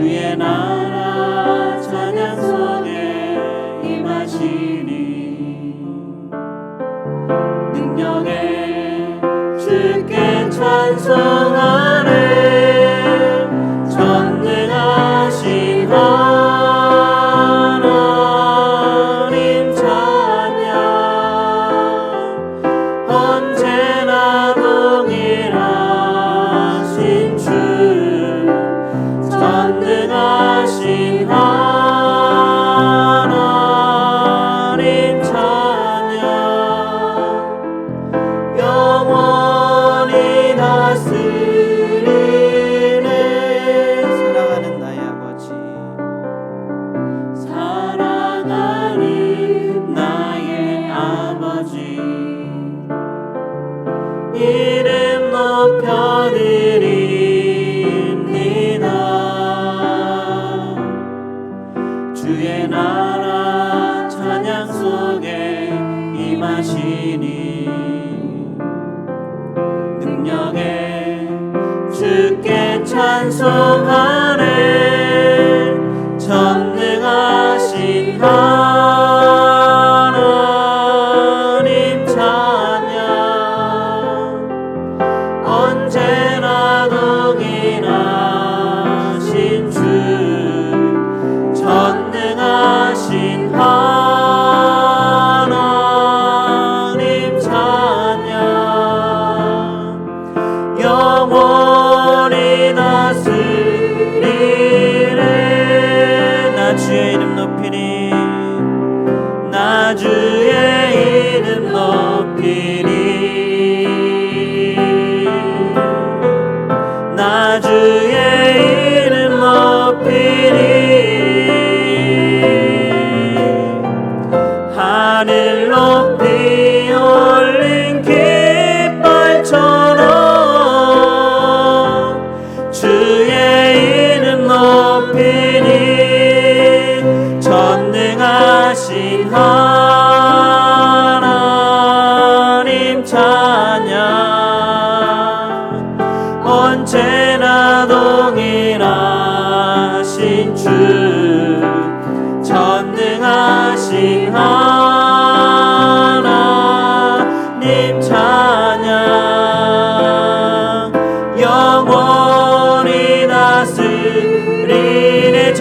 tu je.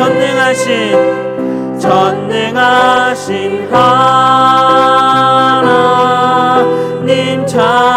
전능하신 전능하신 하나님 찬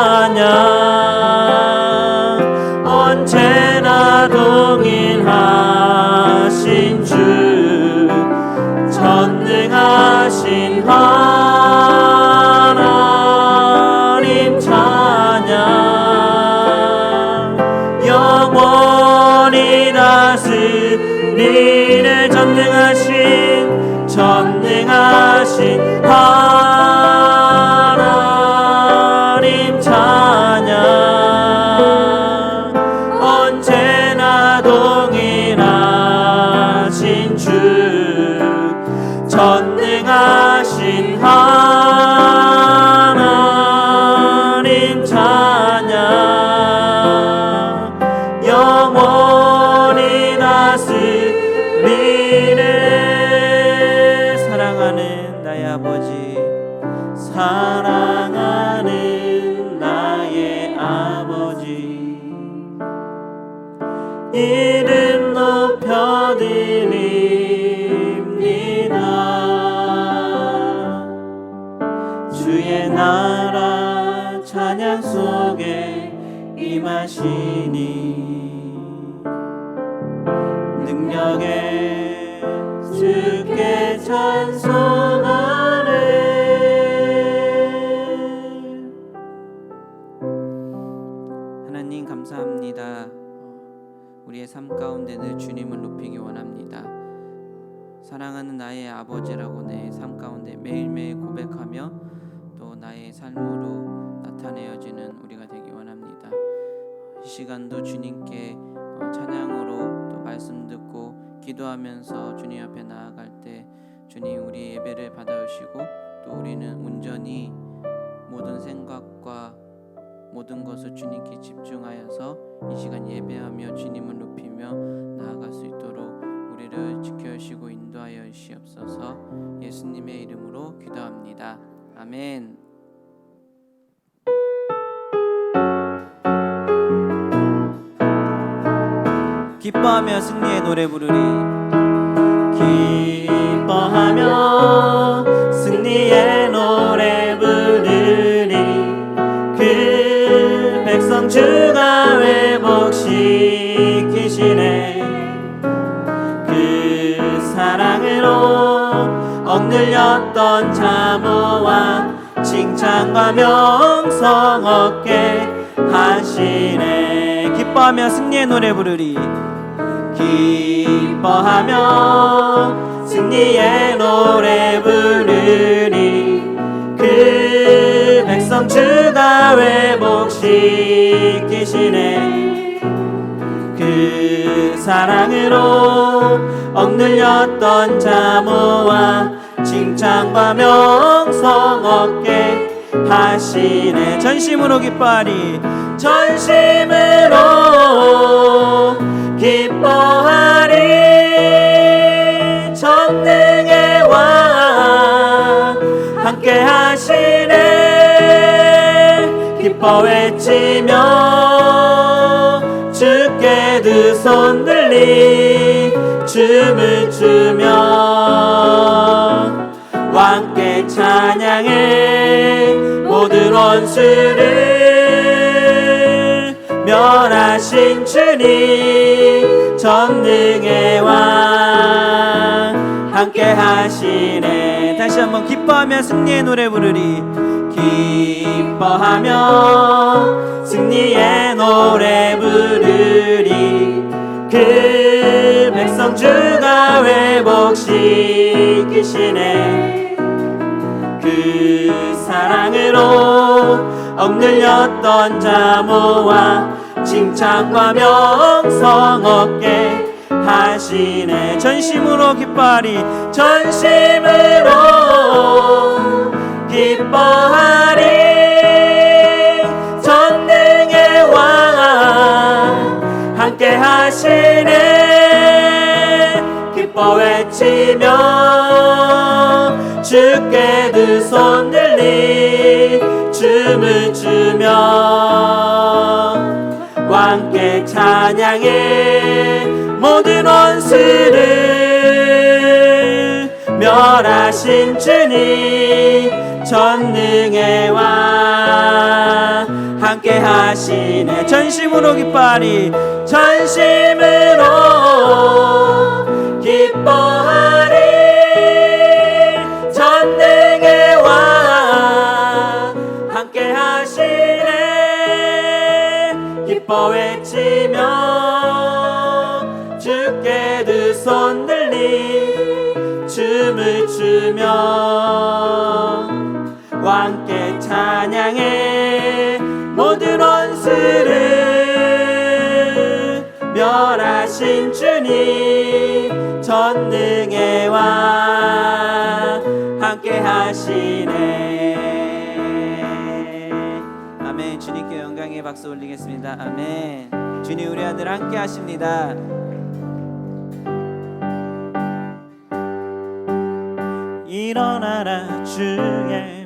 찬양 속에 임하시니 능력에 주께 찬송하네 하나님 감사합니다. 우리의 삶 가운데 늘 주님을 높이기 원합니다. 사랑하는 나의 아버지라고 내 삶 가운데 매일매일 고백하며 또 나의 삶으로 나타내어지는 우리가 되기 원합니다. 이 시간도 주님께 어, 찬양으로 또 말씀 듣고 기도하면서 주님 앞에 나아갈 때 주님 우리 예배를 받아주시고 또 우리는 온전히 모든 생각과 모든 것을 주님께 집중하여서 이 시간 예배하며 주님을 높이며 나아갈 수 있도록 우리를 지켜주시고 인도하여 주시옵소서 예수님의 이름으로 기도합니다. 아멘. 기뻐하며 승리의 노래 부르리. 기뻐하며 승리의 노래 부르리. 그 백성 주가 회복시키시네. 그 사랑으로 억눌렸던 자모와 칭찬과 명성 얻게 하시네. 기뻐하며 승리의 노래 부르리 기뻐하며 승리의 노래 부르리 그 백성 주가 회복시 이끄시네. 그 사랑으로 억눌렸던 자모와 칭찬과 명성 얻게 하시네. 전심으로 기뻐하리 전심으로 기뻐 외치며 주께 두 손 들리 춤을 추며 왕께 찬양해 모든 원수를 멸하신 주님 전능의 왕 함께 하시네. 다시 한번 기뻐하며 승리의 노래 부르리 기뻐하며 승리의 노래 부르리. 그 백성 주가 회복시키시네. 그 사랑으로 억눌렸던 자모와 칭찬과 명성 얻게 하시네. 전심으로 기뻐하리 전심으로 기뻐하리. 전능의 왕 함께 하시네. 기뻐 외치며 주께 두 손 들리 춤을 추며 왕께 찬양해. 모든 원수를 멸하신 주님 전능의 왕 함께 하시네. 전심으로 기뻐하리. 전심으로 기뻐하리. 전능의 왕 함께 하시네. 기뻐 외치며 주께 두 손 들리 춤을 추며 왕께 찬양해 모든 원수를 멸하신 주님 전능의 왕 함께 하시네 아멘. 주님께 영광의 박수 올리겠습니다. 아멘. 주님 우리 아들 함께 하십니다. 일어나라 주의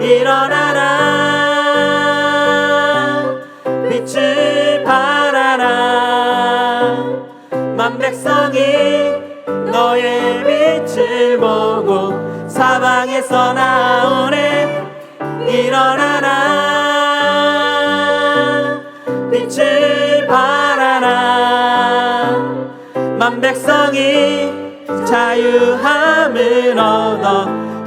일어나라. 빛을 발하라. 만 백성이 너의 빛을 보고 사방에서 나오네. 일어나라. 빛을 발하라. 만 백성이 자유함을 얻어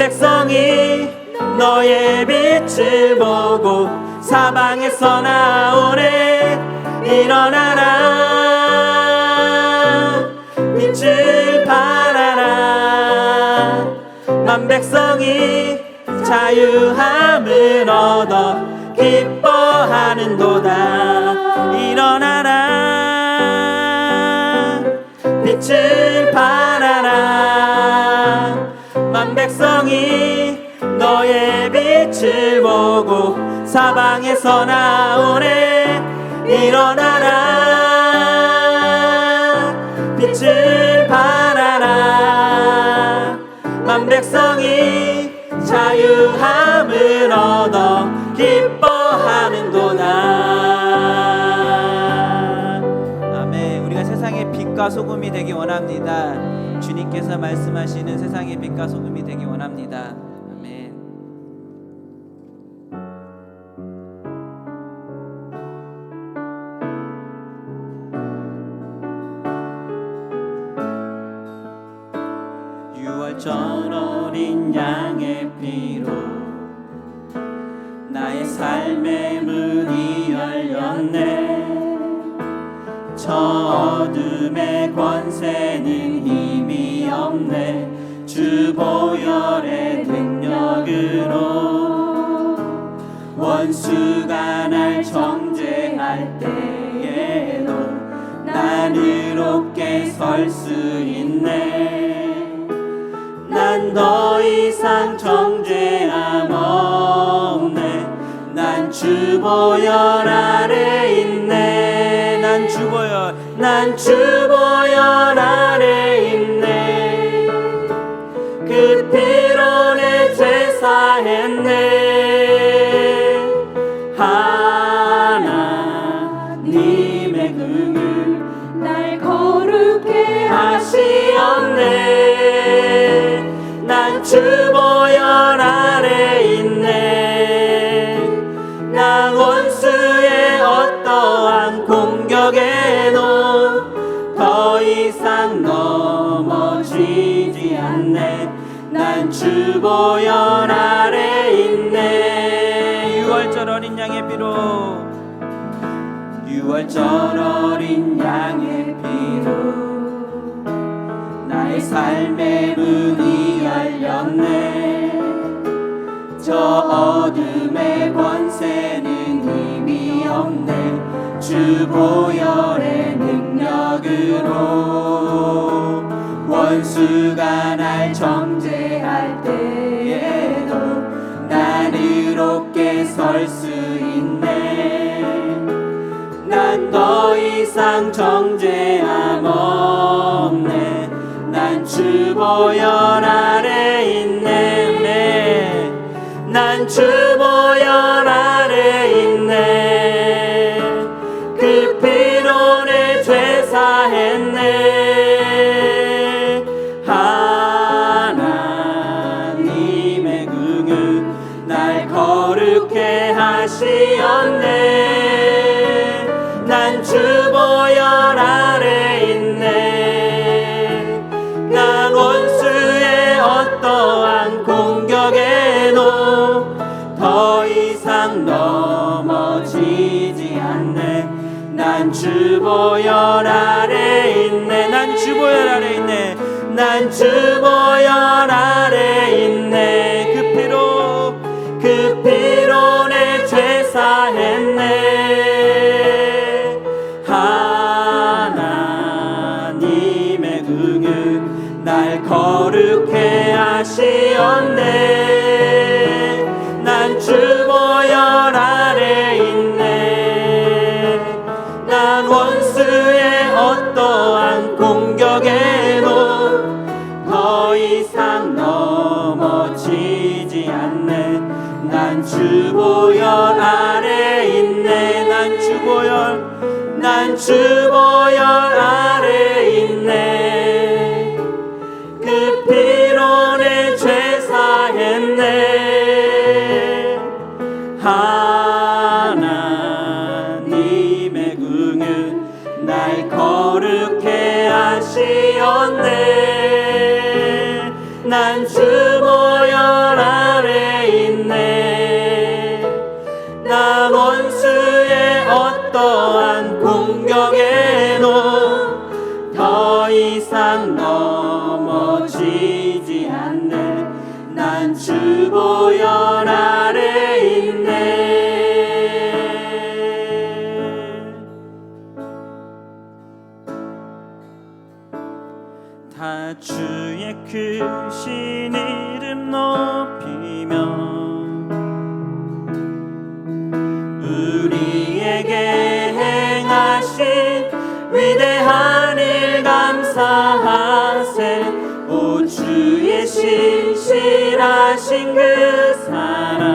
백성이 너의 빛을 보고 사방에서 나오네. 일어나라. 빛을 발하라. 만 백성이 자유함을 얻어 기뻐하는도다. 일어나라. 빛을 만 백성이 너의 빛을 보고 사방에서 나오네. 일어나라. 빛을 발하라. 만 백성이 자유함을 얻어 기뻐하는도다. 아멘. 우리가 세상의 빛과 소금이 되기 원합니다 주님께서 말씀하시는 세상의 빛과 소금이 되기 원합니다. 아멘. 유월절 어린 양의 피로 나의 삶의 문이 열렸네. 저 어둠의 권세는 없네 주 보혈의 능력으로 원수가 날 정죄할 때에도 난 의롭게 설 수 있네. 난 더 이상 정죄함 없네. 난 주 보혈 아래 있네. 난 주보혈 난 주보혈 아래 했네. 하나님의 긍휼 날 거룩해 하시었네. 난 주보혈 아래 있네. 나 원수의 어떠한 공격에도 더 이상 넘어지지 않네. 난 주보혈 아 양의 피로. 6월절 어린 양의 피로. 나의 삶의 문이 열렸네 저 어둠의 권세는 힘이 없네. 주 보혈의 능력으로. 원수가 날 정죄할 때에도 난 의롭게 설수 더 이상 정죄함 없네. 난 주보혈 아래 있네. 난 주 주보혈 아래 있네. 난 주보혈 아래 있네. 난 주보혈 아래 있네 난 주보혈 신실하신 그 사랑.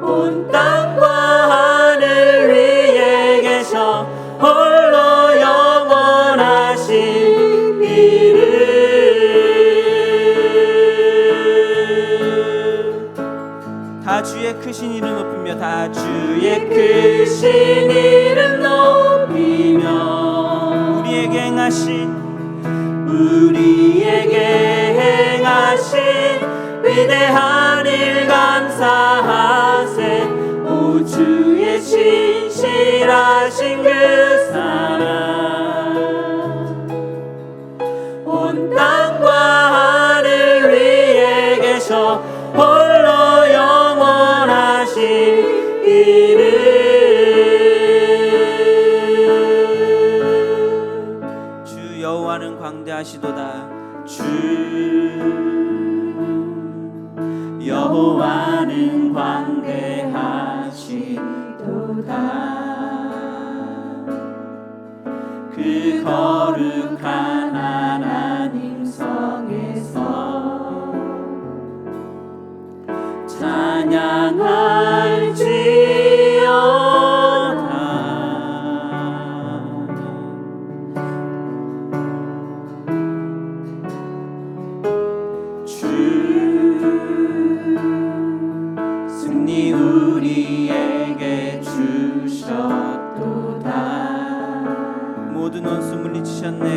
온 땅과 하늘 위에 계셔 홀로 영원하신 이름. 다 주의 크신 이름 높이며 다 주의 크신 이름 높이며 우리에게 행하신 위대한 일 감사하세. 오 주의 신실하신 그 사랑. 온 땅과 하늘 위에 계셔 홀로 영원하신 이름. 주 여호와는 광대하시도다. 주 여호와는 광대하시도다. 그 거 물리치셨네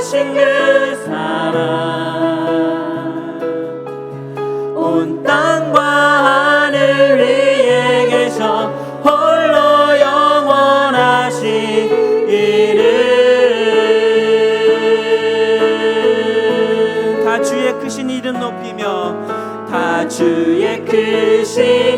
하신 그 사랑. 온 땅과 하늘 위에 계셔 홀로 영원하신 이름 다 주의 크신 이름 높이며 다 주의 크신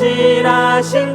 크신하신